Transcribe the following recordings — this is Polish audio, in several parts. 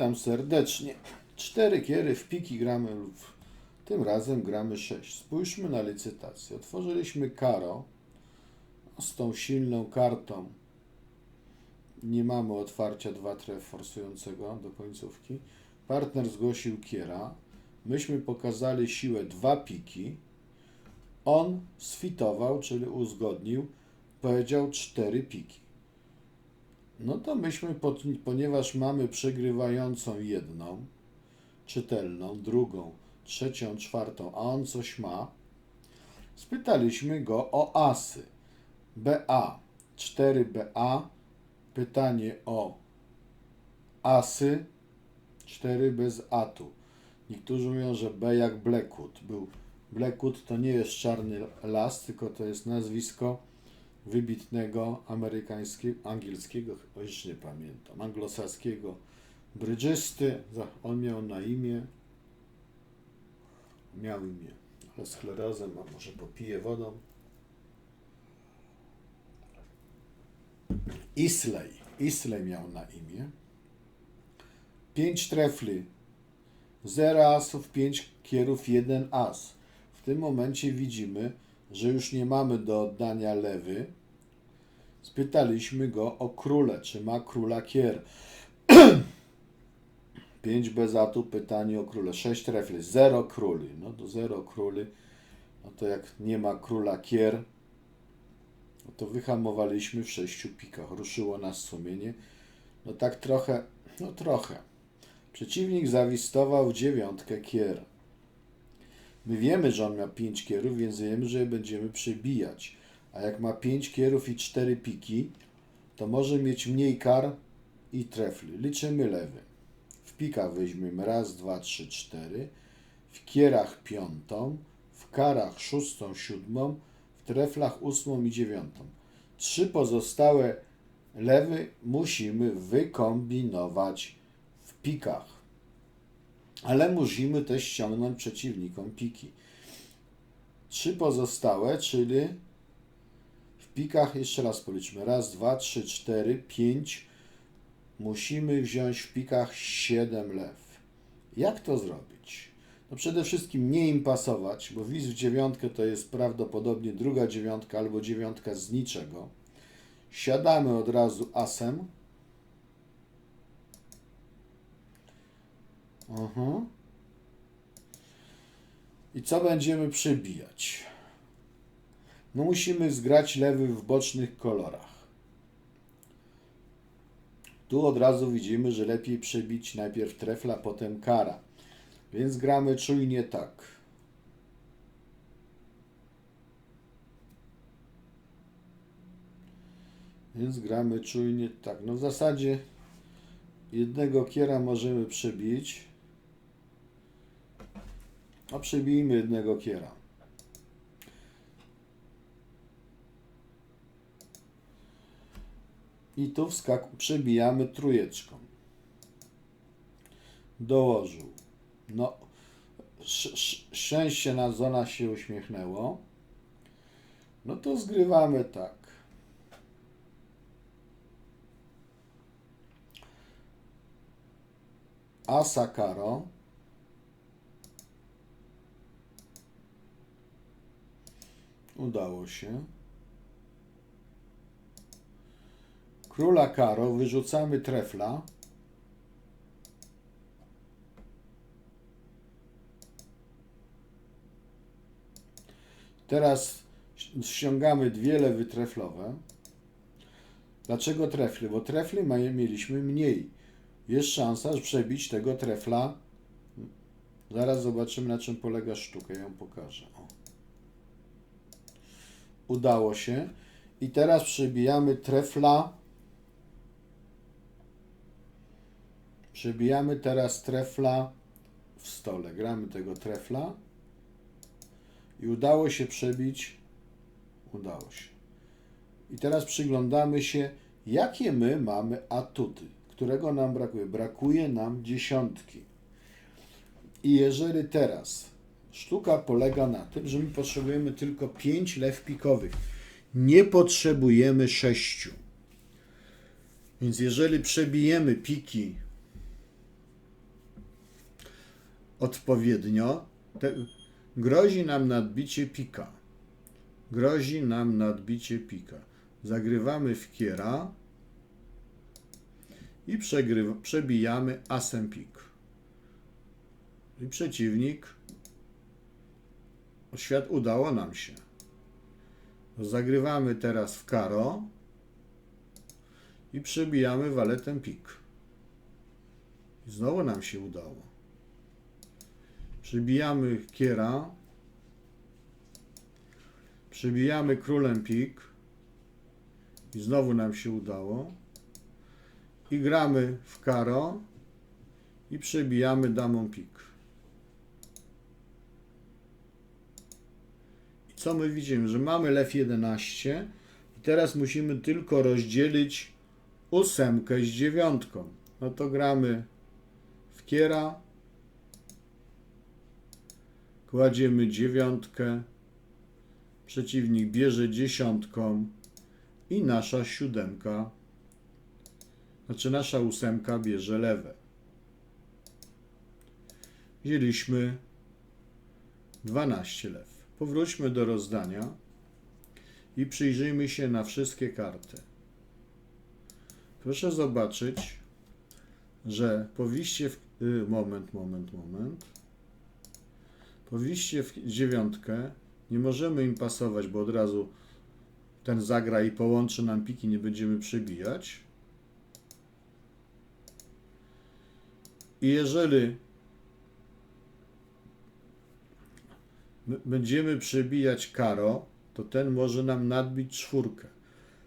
Witam serdecznie. Cztery kiery w piki gramy lub tym razem gramy sześć. Spójrzmy na licytację. Otworzyliśmy karo z tą silną kartą. Nie mamy otwarcia dwa tref forsującego do końcówki. Partner zgłosił kiera. Myśmy pokazali siłę dwa piki. On sfitował, czyli uzgodnił, powiedział cztery piki. No to myśmy, pod, ponieważ mamy przegrywającą jedną, czytelną, drugą, trzecią, czwartą, a on coś ma, spytaliśmy go o asy. BA, 4BA, pytanie o asy, 4 bez atu. Niektórzy mówią, że B jak Blackwood. Był Blackwood to nie jest czarny las, tylko to jest nazwisko wybitnego amerykańskiego, angielskiego, chyba już nie pamiętam, anglosaskiego brydżysty. On miał na imię, miał imię, ale sklerozę, a może popije wodą. Isley, Isley miał na imię. Pięć trefli, zero asów, pięć kierów, jeden as. W tym momencie widzimy, że już nie mamy do oddania lewy. Spytaliśmy go o króle, czy ma króla kier. 5 bez atu, pytanie o króle. 6 trefli, 0 króli. No to 0 króli. No to jak nie ma króla kier, no to wyhamowaliśmy w 6 pikach. Ruszyło nas sumienie. No tak trochę, no trochę. Przeciwnik zawistował dziewiątkę kier. My wiemy, że on ma 5 kierów, więc wiemy, że je będziemy przebijać. A jak ma 5 kierów i 4 piki, to może mieć mniej kar i trefli. Liczymy lewy. W pikach weźmiemy raz, dwa, trzy, cztery. W kierach piątą. W karach szóstą, siódmą. W treflach ósmą i dziewiątą. Trzy pozostałe lewy musimy wykombinować w pikach ale musimy też ściągnąć przeciwnikom piki. Trzy pozostałe, czyli pikach, jeszcze raz policzmy, raz, dwa, trzy, cztery, pięć. Musimy wziąć w pikach siedem lew. Jak to zrobić? No przede wszystkim nie im pasować, bo wiz w dziewiątkę to jest prawdopodobnie druga dziewiątka albo dziewiątka z niczego. Siadamy od razu asem. Mhm. I co będziemy przebijać? No musimy zgrać lewy w bocznych kolorach. Tu od razu widzimy, że lepiej przebić najpierw trefla, potem kara. Więc gramy czujnie tak. Więc gramy czujnie tak. No w zasadzie jednego kiera możemy przebić. A przebijmy jednego kiera. I tu wskak przebijamy trójeczką. Dołożył. No, sz- sz- szczęście na zona się uśmiechnęło. No to zgrywamy tak. Asa karo. Udało się. Króla karo. Wyrzucamy trefla. Teraz ściągamy dwie lewy treflowe. Dlaczego trefli? Bo trefli ma- mieliśmy mniej. Jest szansa, przebić tego trefla. Zaraz zobaczymy, na czym polega sztuka. Ja ją pokażę. O. Udało się. I teraz przebijamy trefla. Przebijamy teraz trefla w stole. Gramy tego trefla. I udało się przebić. Udało się. I teraz przyglądamy się, jakie my mamy atuty. Którego nam brakuje? Brakuje nam dziesiątki. I jeżeli teraz sztuka polega na tym, że my potrzebujemy tylko 5 lew pikowych, nie potrzebujemy 6. Więc jeżeli przebijemy piki odpowiednio, te, grozi nam nadbicie pika. Grozi nam nadbicie pika. Zagrywamy w kiera i przebijamy asem pik. I przeciwnik, świat udało nam się. Zagrywamy teraz w karo i przebijamy waletem pik. I znowu nam się udało. Przybijamy kiera. Przybijamy królem pik. I znowu nam się udało. I gramy w karo. I przebijamy damą pik. I co my widzimy? Że mamy lew 11. I teraz musimy tylko rozdzielić ósemkę z dziewiątką. No to gramy w kiera. Kładziemy dziewiątkę. Przeciwnik bierze dziesiątką i nasza siódemka, znaczy nasza ósemka bierze lewe. Wzięliśmy 12 lew. Powróćmy do rozdania i przyjrzyjmy się na wszystkie karty. Proszę zobaczyć, że powiście w... y, Moment, moment, moment. Powiście w dziewiątkę nie możemy im pasować, bo od razu ten zagra i połączy nam piki, nie będziemy przebijać. I jeżeli my będziemy przebijać karo, to ten może nam nadbić czwórkę.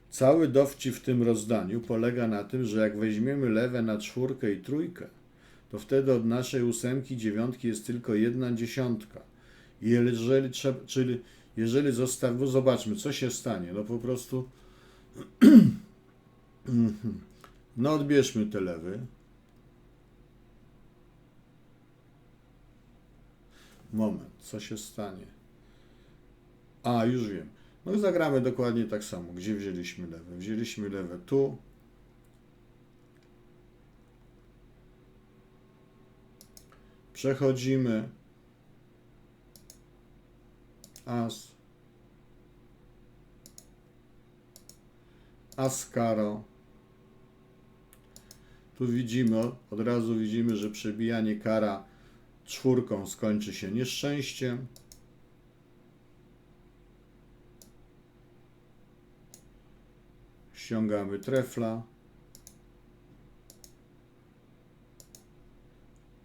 Cały dowcip w tym rozdaniu polega na tym, że jak weźmiemy lewe na czwórkę i trójkę, to wtedy od naszej ósemki, dziewiątki jest tylko jedna dziesiątka. Jeżeli czyli jeżeli zostawimy, zobaczmy, co się stanie. No po prostu, no odbierzmy te lewy. Moment, co się stanie? A, już wiem. No i zagramy dokładnie tak samo. Gdzie wzięliśmy lewe? Wzięliśmy lewe tu. Przechodzimy. As. Ascaro. Tu widzimy, od razu widzimy, że przebijanie kara czwórką skończy się nieszczęściem. Ściągamy trefla.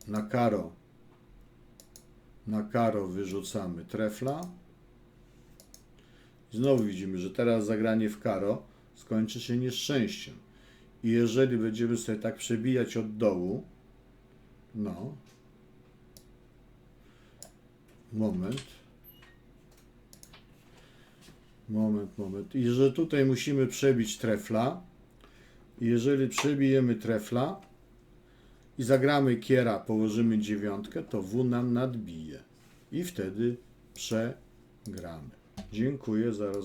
Na karo. Na karo wyrzucamy trefla. Znowu widzimy, że teraz zagranie w karo skończy się nieszczęściem. I jeżeli będziemy sobie tak przebijać od dołu, no, moment, moment, moment. I że tutaj musimy przebić trefla. Jeżeli przebijemy trefla i zagramy kiera, położymy dziewiątkę, to W nam nadbije. I wtedy przegramy. Dziękuję za roz